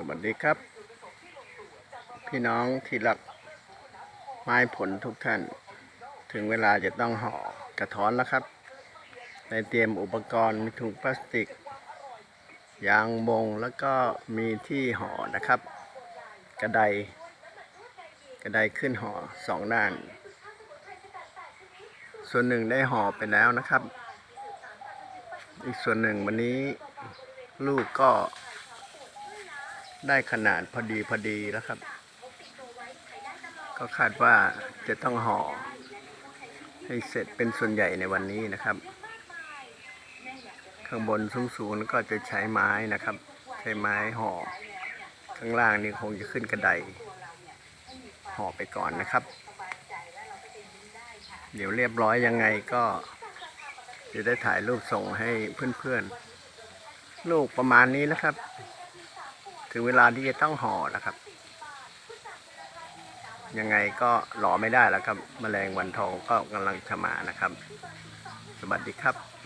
สวัสดีครับ พี่น้องที่รักไม้ผลทุกท่าน ถึงเวลาจะต้องห่อกระท้อนแล้วครับในเตรียมอุปกรณ์มีถุงพลาสติก ยางบงแล้วก็มีที่ห่อนะครับ กระไดกระไดขึ้นห่อสองด้าน ส่วนหนึ่งได้ห่อไปแล้วนะครับ อีกส่วนหนึ่งวันนี้ลูกก็ ได้ขนาดพอดีพอดีแล้วครับ ก็คาดว่าจะต้องห่อให้เสร็จเป็นส่วนใหญ่ในวันนี้นะครับ ข้างบนสูงๆก็จะใช้ไม้นะครับ ใช้ไม้ห่อ ข้างล่างนี่คงจะขึ้นกระไดห่อไปก่อนนะครับ เดี๋ยวเรียบร้อยยังไงก็จะได้ถ่ายรูปส่งให้เพื่อนๆ ลูกประมาณนี้นะครับ ถึงเวลาที่จะต้องห่อนะครับ ยังไงก็หล่อไม่ได้แล้วครับแมลงวันทองก็กำลังจะมานะครับ สวัสดีครับ